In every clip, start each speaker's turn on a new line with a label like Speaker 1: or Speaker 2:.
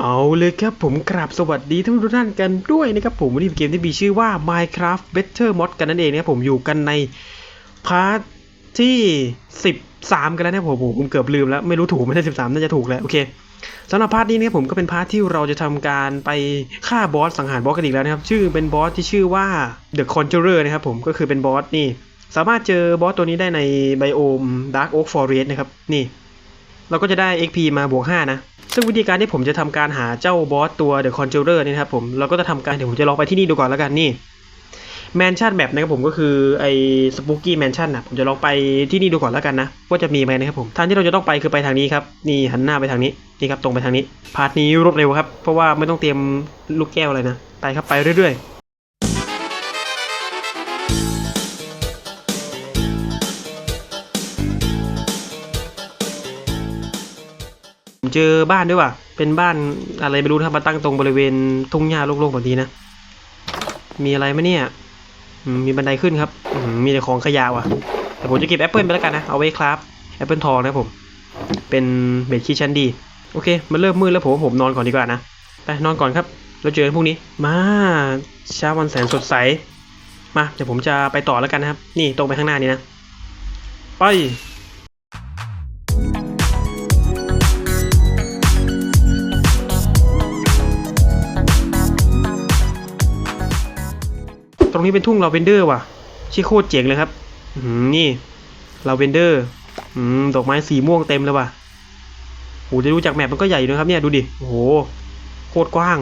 Speaker 1: เอาเลยครับผมกราบสวัสดีท่านผู้ท่านกันด้วยนะครับผมวันนี้เป็นเกมที่มีชื่อว่า Minecraft Better Mod กันนั่นเองนะครับผมอยู่กันในพาร์ทที่ 13 กันแล้วนะครับผมผมเกือบลืมแล้ว ไม่รู้ถูกไม่ใช่13 น่าจะถูกแล้ว โอเคสำหรับพาร์ทนี้นะครับผมก็เป็นพาร์ทที่เราจะทำการไปฆ่าบอสสังหารบอสกันอีกแล้วนะครับ ชื่อเป็นบอสที่ชื่อว่า The Conjurer นะครับผมก็คือเป็นบอสนี่ สามารถเจอบอสตัวนี้ได้ในไบโอม Dark Oak Forest นะครับนี่ เราก็จะได้ XP มาบวก 5 นะ ซึ่งวิธีการที่ผมจะทำการหาเจ้าบอสตัว The Conjurer เนี่ยนะครับผม เราก็จะทำการเดี๋ยวผมจะลองไปที่นี่ดูก่อนแล้วกันนี่แมนชั่นแบบนะครับผมก็คือไอ้สปูกี้แมนชั่นนะผมจะลองไปที่นี่ดูก่อนแล้วกันนะว่าจะมีไหมนะครับผมทางที่เราจะต้องไปคือไปทางนี้ครับนี่หันหน้าไปทางนี้นี่ครับตรงไปทางนี้พาร์ทนี้รวดเร็วครับเพราะว่าไม่ต้องเตรียมลูกแก้วอะไรนะไปครับไปเรื่อยๆ เจอบ้านด้วยว่ะ เป็นบ้านอะไรไม่รู้นะครับมาตั้งตรงบริเวณทุ่งหญ้าโล่งๆแบบนี้นะ มีอะไรไหมเนี่ย มีบันไดขึ้นครับ มีแต่ของขยะว่ะ แต่ผมจะเก็บแอปเปิลไปแล้วกันนะ เอาไว้ครับแอปเปิลทองนะผม เป็นเบ็ดขี้ชั้นดี โอเค มันเริ่มมืดแล้วผมผมนอนก่อนดีกว่านะ ไปนอนก่อนครับ แล้วเจอกันพรุ่งนี้ มาเช้าวันแสนสดใส มาเดี๋ยวผมจะไปต่อแล้วกันนะครับ นี่ตรงไปข้างหน้านี้นะ ไป นี้เป็นทุ่งลาเวนเดอร์ว่ะชื่อโคตรเจ๋งเลยครับนี่ลาเวนเดอร์อดอกไม้สีม่วงเต็มเลยว่ะโหจะดูจากแมปมันก็ใหญ่อยู่นะครับเนี่ยดูดิโอ้โหโคตรกว้าง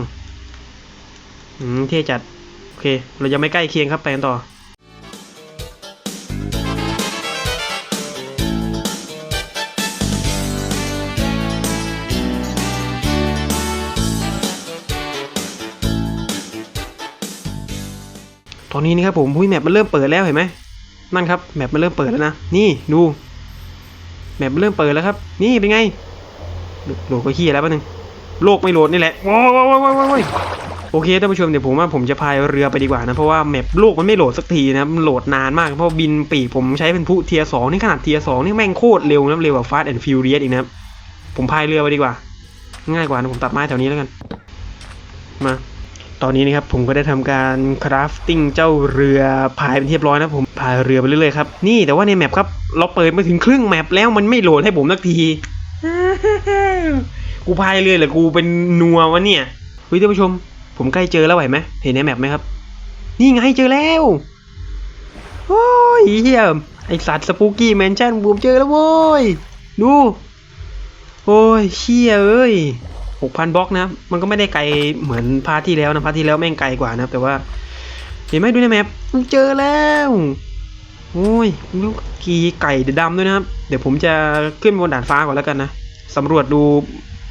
Speaker 1: อืมเท่จัด โอเค เรายังไม่ใกล้เคียงครับไปกันต่อ ตอนนี้นี่ครับผมหุ้ยแมปมันเริ่มเปิดแล้วเห็นไหมนั่นครับแมปมันเริ่มเปิดแล้วนะนี่ดูแมปมันเริ่มเปิดแล้วครับ นี่เป็นไงโหลดก็ขี้ยแล้วแป๊บนึงโลกไม่โหลดนี่แหละโอ้ยโอ้ยโอ้ยโอเคท่านผู้ชมเดี๋ยวผมว่าผมจะพายเรือไปดีกว่านะเพราะว่าแมปโลกมันไม่โหลดสักทีนะมันโหลดนานมากเพราะบินปีกผมใช้เป็นผู้เทียสองนี่ขนาดเทียสองนี่แม่งโคตรเร็วนะเร็วกว่า Fast and Furious อีกนะผมพายเรือไปดีกว่า ง่ายกว่านะผมตัดไม้แถวนี้แล้วกัน มา ตอนนี้นะครับผมก็ได้ทำการคราฟติ้งเจ้าเรือพายเป็นเรียบร้อยนะผมพายเรือไปเรื่อยๆครับนี่แต่ว่าในแมปครับเราเปิดมาถึงครึ่งแมปแล้วมันไม่โหลดให้ผมสักทีกูพายเรือเหรือกูเป็นนัววะเนี่ยเฮ้ยท่านผู้ชม ผมใกล้เจอแล้วไหวไหมเห็นในแมปไหมครับ นี่ไงเจอแล้วโอ้ยเฮียไอสัตว์สปูกี้แมนชั่นบูมเจอแล้วโว้ยดู โอ้ยเชี่ยเอ้ย หกพันบล็อกนะมันก็ไม่ได้ไกลเหมือนพาร์ทที่แล้วนะพาร์ทที่แล้วแม่งไกลกว่านะแต่ว่า เห็นไหมดูในแมปมันเจอแล้วโอ้ยลูกกีไก่ดำด้วยนะครับ เดี๋ยวผมจะขึ้นบนด่านฟ้าก่อนแล้วกันนะสำรวจดู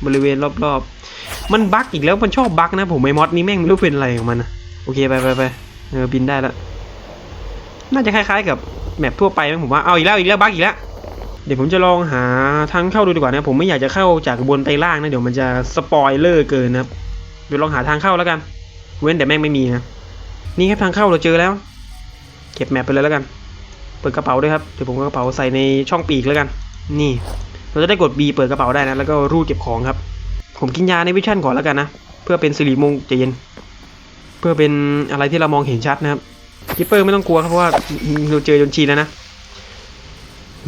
Speaker 1: บริเวณรอบๆ มันบั๊กอีกแล้วมันชอบบั๊กนะผมไอ้มอดนี้แม่งไม่รู้เป็นอะไรของมันนะโอเคไปไปไปเออบินได้แล้วน่าจะคล้ายๆกับแมปทั่วไปมั้งผมว่าเอาอีกแล้วอีกแล้วบั๊กอีกแล้ว เดี๋ยวผมจะลองหาทางเข้าดูดีกว่านะผมไม่อยากจะเข้าจากบนไปล่างนะเดี๋ยวมันจะสปอยเลอร์เกินนะครับเดี๋ยวลองหาทางเข้าแล้วกัน เว้นแต่แม่งไม่มีนะนี่ครับทางเข้าเราเจอแล้ว เก็บแมปไปเลยแล้วกันเปิดกระเป๋าด้วยครับเดี๋ยวผมก็กระเป๋าใส่ในช่องปีกแล้วกัน นี่ เราจะได้กด B เปิดกระเป๋าได้นะแล้วก็รูดเก็บของครับ ผมกินยาในวิชั่นก่อนแล้วกันนะเพื่อเป็นสิริมงใจเย็น เพื่อเป็นอะไรที่เรามองเห็นชัดนะครับกิปเปอร์ไม่ต้องกลัวครับเพราะว่าเราเจอจนชินแล้วนะ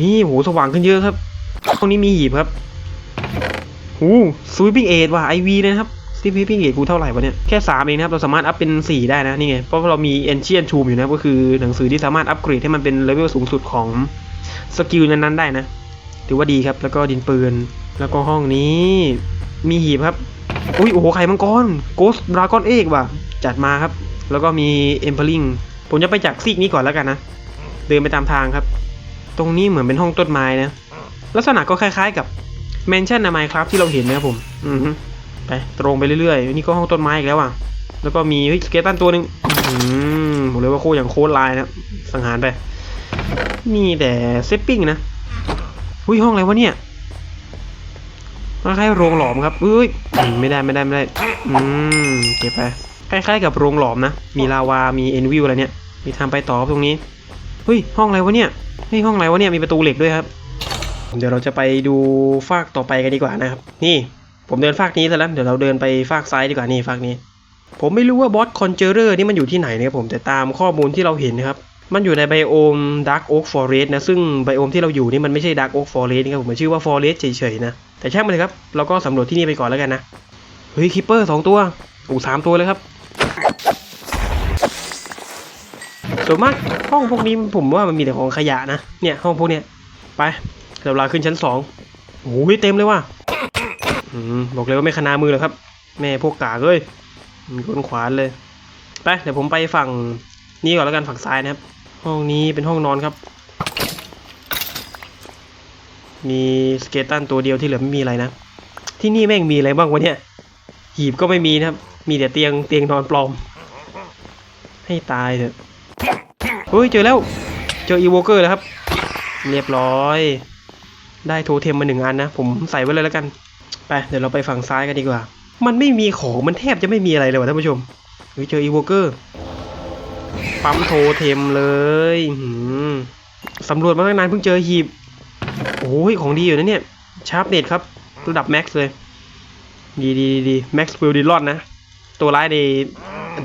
Speaker 1: นี่โหสว่างขึ้นเยอะครับตรงนี้มีหีบครับโอ้สวิปปิ้งเอทว่ะไอวีนะครับสวิปปิ้งเอทกูเท่าไหร่วะเนี่ยแค่สามเองนะครับเราสามารถอัพเป็นสี่ได้นะนี่ไงเพราะเรามี Ancient Tomb อยู่นะก็คือหนังสือที่สามารถอัพเกรดให้มันเป็นเลเวลสูงสุดของสกิลนั้นๆได้นะถือว่าดีครับแล้วก็ดินปืนแล้วก็ห้องนี้มีหีบครับอุ้ยโอ้โหไข่มังกร Ghost Dragon Egg ว่ะจัดมาครับ แล้วก็มี Empering ผมจะไปจากซีกนี้ก่อนแล้วกันนะ เดินไปตามทางครับ ตรงนี้เหมือนเป็นห้องต้นไม้นะ ลักษณะก็คล้ายๆกับแมนชั่นในไมครับที่เราเห็นนะครับผมอือไปตรงไปเรื่อยๆ นี่ก็ห้องต้นไม้อีกแล้วอะ แล้วก็มีเฮ้ยสเกตันตัวหนึ่งอืมผมเลยว่าโคอย่างโคตรลายนะสังหารไป มีแต่เซปปิ้งนะอุ้ยห้องอะไรวะเนี่ยคล้ายๆโรงหลอมครับเอ้ยไม่ได้ไม่ได้ไม่ได้ อืมเก็บไปคล้ายๆกับโรงหลอมนะ มีลาวา มีเอ็นวิวอะไรเนี่ย มีทางไปต่อตรงนี้เฮ้ยห้องอะไรวะเนี่ย ฮ้ยห้องอะไรวะเนี่ยมีประตูเหล็กด้วยครับ เดี๋ยวเราจะไปดูฟากต่อไปกันดีกว่านะครับ นี่ผมเดินฟากนี้ซะแล้วเดี๋ยวเราเดินไปฟากซ้ายดีกว่านี่ฟากนี้ ผมไม่รู้ว่าบอสคอนเจอเรอร์นี่มันอยู่ที่ไหนนะครับผมแต่ตามข้อมูลที่เราเห็นนะครับมันอยู่ในไบโอมดาร์กโอ๊กฟอเรสต์นะซึ่งไบโอมที่เราอยู่นี่มันไม่ใช่ดาร์กโอ๊กฟอเรสต์นะครับผมมันชื่อว่าฟอเรสต์เฉยๆนะแต่ช่างมันเลยครับเราก็สำรวจที่นี่ไปก่อนแล้วกันนะเฮ้ยคิปเปอร์สองตัวโอ้สามตัวเลยครับ ส่วนมากห้องพวกนี้ผมว่ามันมีแต่ของขยะนะ เนี่ยห้องพวกเนี้ย ไปเดี๋ยวเราขึ้นชั้นสองโอ้ยเต็มเลยว่ะบอกเลยว่าไม่ขนามือเลยครับ แม่พวกกากเอ้ยมีคนขวานเลย ไปเดี๋ยวผมไปฝั่งนี้ก่อนแล้วกันฝั่งซ้ายนะครับ ห้องนี้เป็นห้องนอนครับ มีสเกตตันตัวเดียวที่เหลือไม่มีอะไรนะ ที่นี่แม่งมีอะไรบ้างวะเนี่ย หีบก็ไม่มีนะครับ มีแต่เตียงเตียงนอนปลอม ให้ตายเถอะ เฮ้ยเจอแล้ว เจออีโวเกอร์แล้วครับ เรียบร้อย ได้โทเทมมาหนึ่งอันนะ ผมใส่ไว้เลยแล้วกัน ไป เดี๋ยวเราไปฝั่งซ้ายกันดีกว่า มันไม่มีของ มันแทบจะไม่มีอะไรเลยว่ะท่านผู้ชม เฮ้ยเจออีโวเกอร์ ปั๊มโทเทมเลยสำรวจมาตั้งนานเพิ่งเจอหีบ โอ้ยของดีอยู่นะเนี่ย ชาร์ปเน็ตครับ ระดับแม็กซ์เลย ดีดีดีแม็กซ์ฟิลดิลอนนะ ตัวร้ายใน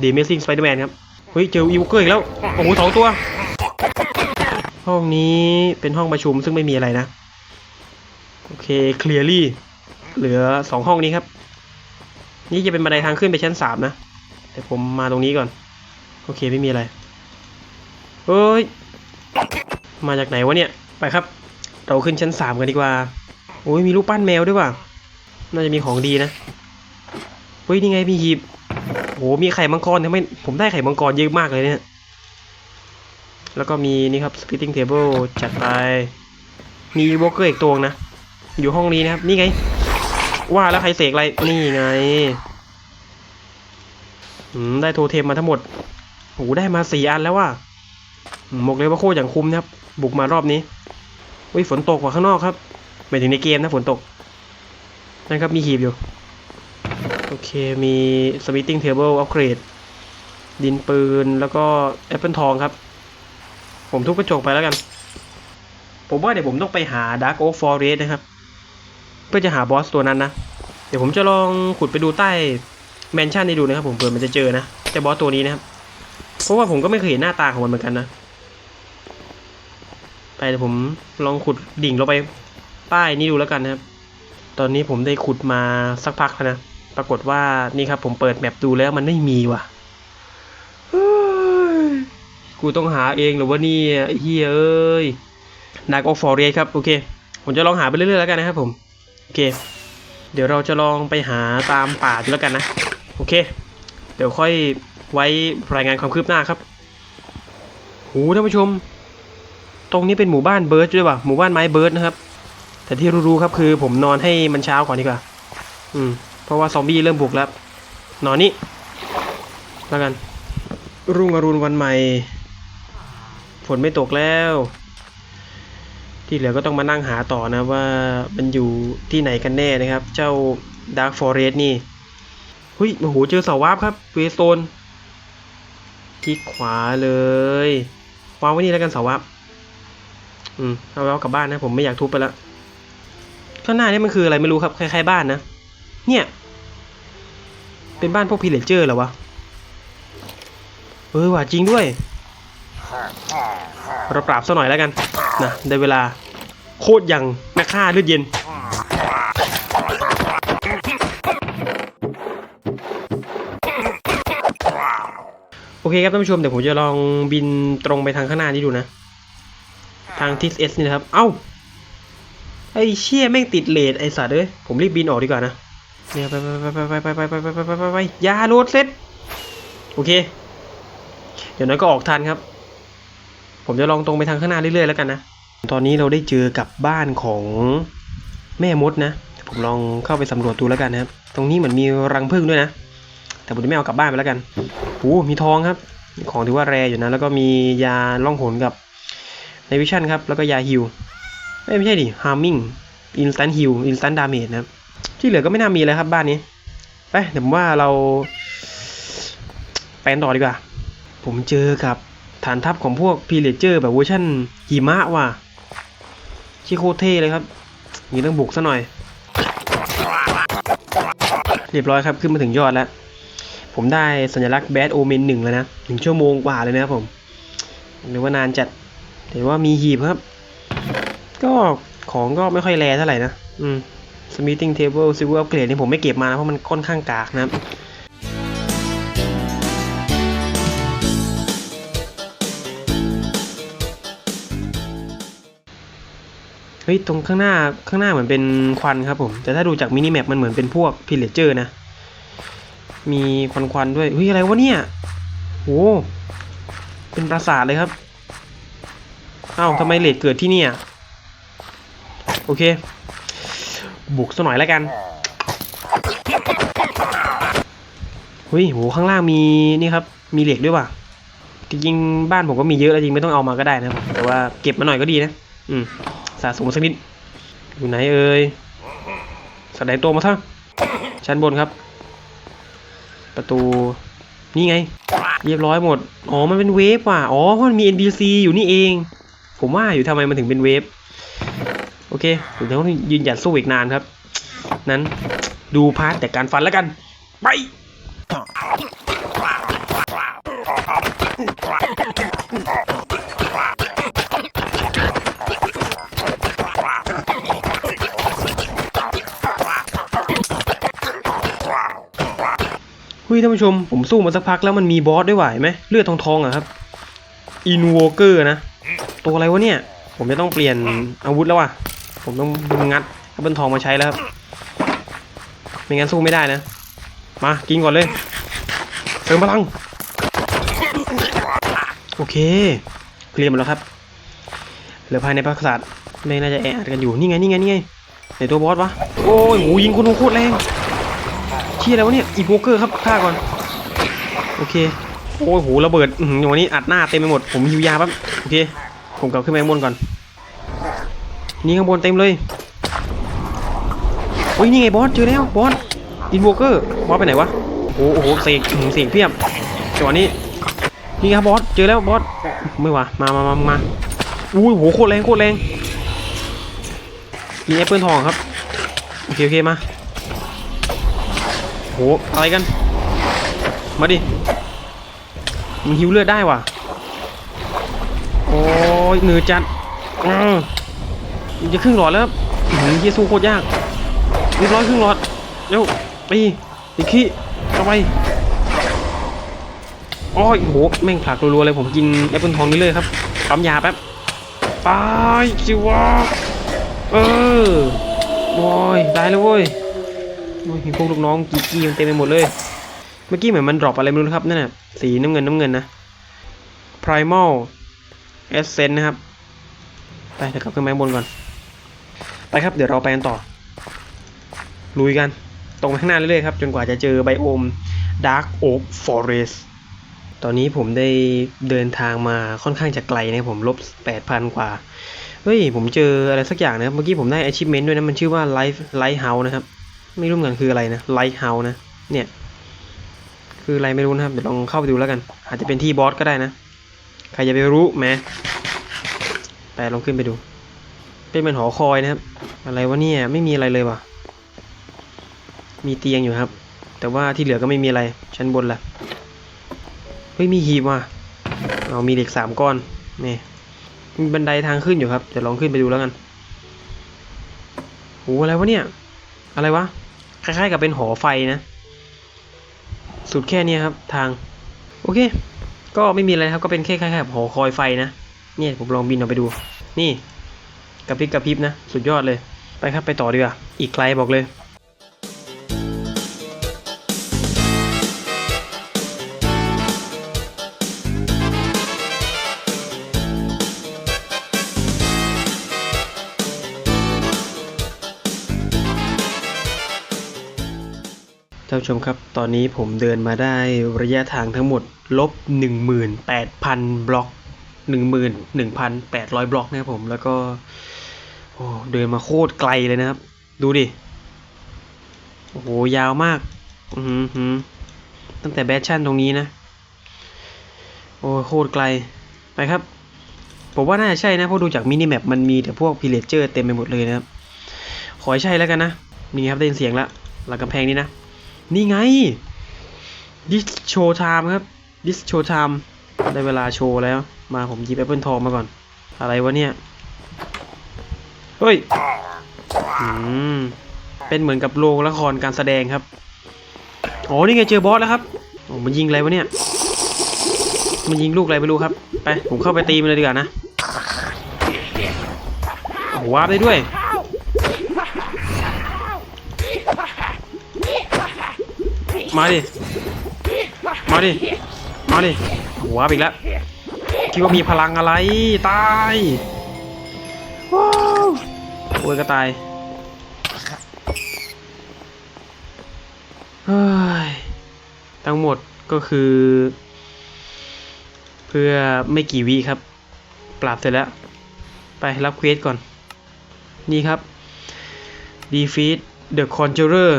Speaker 1: The Amazing Spider-Man ครับ เฮ้ยเจออีวเกอร์อีกแล้วโอ้โหสองตัว ห้องนี้เป็นห้องประชุมซึ่งไม่มีอะไรนะ โอเคเคลียร์ลี่เหลือสองห้องนี้ครับ นี่จะเป็นบันไดทางขึ้นไปชั้นสามนะแต่ผมมาตรงนี้ก่อน โอเคไม่มีอะไรเฮ้ยมาจากไหนวะเนี่ยไปครับ เราขึ้นชั้นสามกันดีกว่าโอ้ยมีรูปปั้นแมวด้วยว่ะน่าจะมีของดีนะเฮ้ยนี่ไงมีหีบ โอ้มีไข่มังกรทำไมผมได้ไข่มังกรเยอะมากเลยเนี่ย แล้วก็มีนี่ครับ splitting table จัดไป มีวอลเกอร์อีกตัวนะ อยู่ห้องนี้นะครับ นี่ไง ว่าแล้วใครเสกอะไร นี่ไงได้โทเทมมาทั้งหมดโอ้ได้มาสี่อันแล้วว่ะอืมบอกเลยว่าโคตรอย่างคุ้มนะครับ บุกมารอบนี้เฮ้ยฝนตกกว่าข้างนอกครับหมายถึงในเกมนะฝนตกนั่นครับมีหีบอยู่ โอเคมี splitting table upgrade ดินปืนแล้วก็แอปเปิลทองครับ ผมทุบกระจกไปแล้วกัน ผมว่าเดี๋ยวผมต้องไปหา Dark Oak Forest นะครับ เพื่อจะหาบอสตัวนั้นนะ เดี๋ยวผมจะลองขุดไปดูใต้แมนชั่นนี้ดูนะครับผมเผื่อมันจะเจอนะจะบอสตัวนี้นะครับเพราะว่าผมก็ไม่เคยเห็นหน้าตาของมันเหมือนกันนะ ไปเดี๋ยวผมลองขุดดิ่งลงไปใต้นี้ดูแล้วกันนะครับ ตอนนี้ผมได้ขุดมาสักพักแล้วนะ ปรากฏว่านี่ครับผมเปิดแมปดูแล้วมันไม่มีว่ะกูต้องหาเองหรือว่านี่เฮียเอ้ยนาโกฟอร์เรสครับโอเค ผมจะลองหาไปเรื่อยๆแล้วกันนะครับผมโอเค เดี๋ยวเราจะลองไปหาตามป่าดูแล้วกันนะโอเค เดี๋ยวค่อยไว้รายงานความคืบหน้าครับโหท่านผู้ชม ตรงนี้เป็นหมู่บ้านเบิร์ดด้วยว่ะหมู่บ้านไม้เบิร์ดนะครับ แต่ที่รู้ๆครับคือผมนอนให้มันเช้าก่อนดีกว่า อืม เพราะว่าซอมบี้เริ่มบุกแล้วหนอนนี่แล้วกัน รุ่งอรุณวันใหม่ ฝนไม่ตกแล้ว ที่เหลือก็ต้องมานั่งหาต่อนะว่ามันอยู่ที่ไหนกันแน่นะครับ เจ้า Dark Forest นี่เฮ้ยโอ้โหเจอเสาวาร์ปครับเวสโตนคลิกขวาเลยวางไว้นี่แล้วกันเสาวาร์ปอืมเอาไว้เอากลับบ้านนะผมไม่อยากทุบไปแล้วข้างหน้านี่มันคืออะไรไม่รู้ครับคล้ายๆบ้านนะ เนี่ย เป็นบ้านพวกพิเลเจอร์เหรอวะ เออว่ะจริงด้วย เราปราบซะหน่อยแล้วกันนะได้เวลาโคตรย่างนักฆ่าเลือดเย็น โอเคครับท่านผู้ชมเดี๋ยวผมจะลองบินตรงไปทางข้างหน้านี้ดูนะ ทางทิศเอสนี่นะครับ เอ้า ไอ้เชี่ยแม่งติดเลดไอ้สัตว์เอ้ยผมรีบบินออกดีกว่านะ เนี่ยไปไปไปไปไปไปไปไปไปไปไปไปยาโหลดเสร็จโอเคเดี๋ยวนั้นก็ออกทันครับ ผมจะลองตรงไปทางข้างหน้าเรื่อยๆแล้วกันนะ ตอนนี้เราได้เจอกับบ้านของแม่มดนะ ผมลองเข้าไปสำรวจดูแล้วกันนะครับ ตรงนี้เหมือนมีรังผึ้งด้วยนะ แต่ผมจะไม่เอากลับบ้านไปแล้วกันโอ้มีทองครับ ของถือว่าแรอยู่นะ แล้วก็มียาล่องหนกับในวิชั่นครับ แล้วก็ยาฮิวเอ้ยไม่ใช่ดิฮาร์มิงอินสแตนฮิวอินสแตนดาเมจนะครับ ที่เหลือก็ไม่น่ามีแล้วครับบ้านนี้ ไปเดี๋ยวผมว่าเราไปต่อดีกว่า ผมเจอกับฐานทัพของพวกพีเลเจอร์แบบเวอร์ชันหิมะว่ะชิโคตรเท่เลยครับนี้ต้องบุกซะหน่อย เรียบร้อยครับขึ้นมาถึงยอดแล้ว ผมได้สัญลักษณ์แบดโอเมนหนึ่งแล้วนะหนึ่งชั่วโมงกว่าเลยนะครับผม หรือว่านานจัดแต่ว่ามีหีบครับ ก็ของก็ไม่ค่อยแรเท่าไหร่นะ อืม smithing table silver upgrade นี่ผมไม่เก็บมานะเพราะมันค่อนข้างกากนะครับเฮ้ยตรงข้างหน้าข้างหน้าเหมือนเป็นควันครับผม แต่ถ้าดูจากมินิแมปมันเหมือนเป็นพวกพิเลเจอร์นะ มีควันควันด้วยเฮ้ยอะไรวะเนี่ยโหเป็นปราสาทเลยครับอ้าวทำไมเลดเกิดที่นี่ยโอเค บุกสักหน่อยแล้วกันเฮ้ยโหข้างล่างมีนี่ครับ มีเหล็กด้วยว่ะจริงบ้านผมก็มีเยอะแล้วจริงไม่ต้องเอามาก็ได้นะครับแต่ว่าเก็บมาหน่อยก็ดีนะ อืมสะสมสักนิด อยู่ไหนเอ่ยสไลด์ตัวมาทั้งชั้นบนครับ ประตูนี่ไง เรียบร้อยหมด อ๋อ มันเป็นเวฟว่ะ อ๋อเพราะมันมี NPC อยู่นี่เอง ผมว่าอยู่ทำไมมันถึงเป็นเวฟ โอเคเดี๋ยวต้องยืนหยัดสู้อีกนานครับ นั้นดูพาร์ทแต่การฟันแล้วกัน ไปเฮ้ยท่านผู้ชม ผมสู้มาสักพักแล้วมันมีบอสด้วยว่ะเห็นไหมเลือดทองทองอะครับอินโวเกอร์นะ ตัวอะไรวะเนี่ย ผมจะต้องเปลี่ยนอาวุธแล้วว่ะ ผมต้องงงัดแอปเปิลทองมาใช้แล้วครับ ไม่งั้นสู้ไม่ได้นะ มากินก่อนเลยเติมพลัง โอเค เคลียร์หมดแล้วครับเหลือภายในปราสาทไม่น่าจะแออัดกันอยู่ นี่ไง นี่ไง นี่ไงไหนตัวบอสวะ โอ้ยโหยิงคนโคตรแรงเชี่ยแล้ววะเนี่ย อีโวเกอร์ครับฆ่าก่อน โอเค โอ้ยโหระเบิดอย่างวันนี้อัดหน้าเต็มไปหมด ผมหิวยาแป๊บ โอเค ผมกลับขึ้นไปบนก่อน นี่ข้างบนเต็มเลยโอ้ยนี่ไงบอสเจอแล้วบอสอินโวเกอร์บอสไปไหนวะโอ้โหเสกอื้อหือเสกเพียบจังหวะนี้นี่ครับบอสเจอแล้วบอสไม่วะมามามามาอุ้ยโหโคตรแรงโคตรแรงมีแอปเปิลทองครับโอเคโอเคมาโหอะไรกัน มาดิมันหิวเลือดได้ว่ะโอ้ยเหนือจัดอือ จะครึ่งหลอดแล้วครับอื้อหือเยซูโคตรยากเรียบร้อยครึ่งหลอดเร็วไปอีกขี้เข้าไปโอ้ยโหแม่งผลักรัวๆเลยผมกินแอปเปิลทองนี้เลยครับปั๊มยาแป๊บไปจิวะเออโอ้ยได้แล้วเว้ยโอ้ยพวกลูกน้องกีกี้มันเต็มไปหมดเลย เมื่อกี้เหมือนมันดรอปอะไรไม่รู้นะครับนั่นน่ะสีน้ำเงินน้ำเงินนะ primal essence นะครับ ไปเดี๋ยวกลับขึ้นไปบนก่อน ไปครับเดี๋ยวเราไปกันต่อ ลุยกัน ตรงไปข้างหน้าเรื่อยๆครับ จนกว่าจะเจอไบโอม Dark Oak Forest ตอนนี้ผมได้เดินทางมาค่อนข้างจะไกลนะผมลบ 8,000 กว่า เฮ้ย ผมเจออะไรสักอย่างนะครับ เมื่อกี้ผมได้ achievement ด้วยนะ มันชื่อว่า Life Lighthouse นะครับ ไม่รู้เหมือนกันคืออะไรนะ Lighthouse นะ เนี่ย คืออะไรไม่รู้นะครับ เดี๋ยวลองเข้าไปดูแล้วกัน อาจจะเป็นที่บอสก็ได้นะ ใครจะไปรู้แหมไปลองขึ้นไปดู เป็นเหมือนหอคอยนะครับ อะไรวะเนี่ยไม่มีอะไรเลยว่ะ มีเตียงอยู่ครับ แต่ว่าที่เหลือก็ไม่มีอะไร ชั้นบนละเฮ้ยมีหีบว่ะเอามีเหล็กสามก้อนนี่มีบันไดทางขึ้นอยู่ครับเดี๋ยวลองขึ้นไปดูแล้วกันโหอะไรวะเนี่ย อะไรวะคล้ายๆกับเป็นหอไฟนะ สุดแค่เนี้ยครับทาง โอเค ก็ไม่มีอะไรครับก็เป็นแค่คล้ายๆกับหอคอยไฟนะ เนี่ยผมลองบินออกไปดู นี่ กระพริบกระพริบนะ สุดยอดเลย ไปครับไปต่อดีกว่า อีกไกลบอกเลยท่านผู้ชมครับ ตอนนี้ผมเดินมาได้ระยะทางทั้งหมดลบ 18,000 บล็อก 11,800 บล็อกนะครับผม แล้วก็ อ้เดินมาโคตรไกลเลยนะครับ ดูดิ โอ้โห ยาวมาก อือหือตั้งแต่แบชชั่นตรงนี้นะ โอ้โคตรไกล ไปครับ ผมว่าน่าจะใช่นะ เพราะดูจากมินิแมปมันมีแต่พวกพิเลเจอร์เต็มไปหมดเลยนะครับ ขอให้ใช่แล้วกันนะ นี่ครับได้ยินเสียงละ หลังกำแพงนี้นะ นี่ไง ดิสโชว์ไทม์ครับ ดิสโชว์ไทม์ได้เวลาโชว์แล้ว มาผมหยิบแอปเปิลทองมาก่อน อะไรวะเนี่ย เฮ้ยอืมเป็นเหมือนกับโรงละครการแสดงครับอ๋อนี่ไงเจอบอสแล้วครับโอ้มันยิงอะไรวะเนี่ย มันยิงลูกอะไรไม่รู้ครับ ไป ผมเข้าไปตีมันเลยดีกว่านะโอ้วาร์ปได้ด้วย มาดิ มาดิ มาดิโอ้โหวาร์ปอีกแล้ว คิดว่ามีพลังอะไร ตาย โอ้ยก็ตายเฮ้ยทั้งหมดก็คือ เพื่อไม่กี่วิครับ ปราบเสร็จแล้ว ไปรับเควสก่อน นี่ครับ defeat the conjurer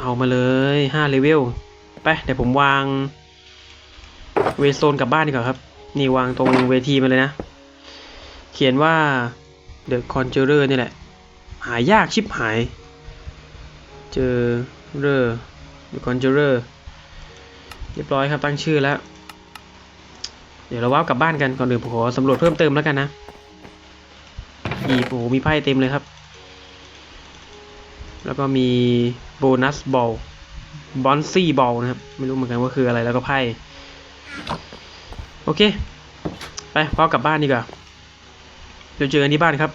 Speaker 1: เอามาเลย5เลเวลไป เดี๋ยวผมวาง เวโซนกลับบ้านดีกว่าครับ นี่วางตรงเวทีมาเลยนะ เขียนว่า The Conjurer นี่แหละ หายากชิบหาย เจอเรอ The Conjurer เรียบร้อยครับตั้งชื่อแล้ว เดี๋ยวเราว้าวกลับบ้านกันก่อนอื่นผมขอสำรวจเพิ่มเติมแล้วกันนะอีโอ้มีไพ่เต็มเลยครับ แล้วก็มีโบนัสบอลบอนซี่บอลนะครับ ไม่รู้เหมือนกันว่าคืออะไรแล้วก็ไพ่ โอเค ไปพ่อกลับบ้านดีกว่า ดี๋ยวเจอกันที่บ้านครับ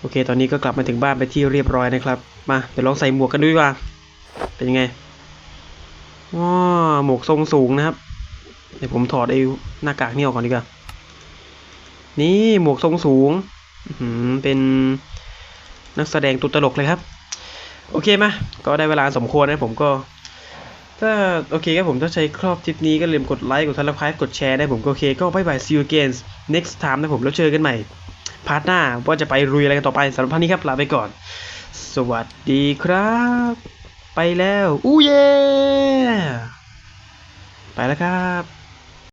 Speaker 1: โอเค ตอนนี้ก็กลับมาถึงบ้านไปที่เรียบร้อยนะครับ มาเดี๋ยวลองใส่หมวกกันดูดีกว่า เป็นยังไงว้าหมวกทรงสูงนะครับ เดี๋ยวผมถอดไอ้หน้ากากนี่ออกก่อนดีกว่า นี่หมวกทรงสูงอืเป็นนักแสดงตัวตลกเลยครับ โอเคมา ก็ได้เวลาสมควรนะผมก็ ถ้าโอเคครับผมถ้าใช้ครอบทริปนี้ก็ลืมกดไลค์ กดซับสไครต์กดแชร์ได้ผมก็โอเค ก็บายบาย see you again next time นะผมแล้วเจอกันใหม่ พาร์ทหน้าว่าจะไปรุยอะไรกันต่อไปสำหรับพาร์ทนี้ครับลาไปก่อน สวัสดีครับ ไปแล้ว อู้เย่ไปแล้วครับ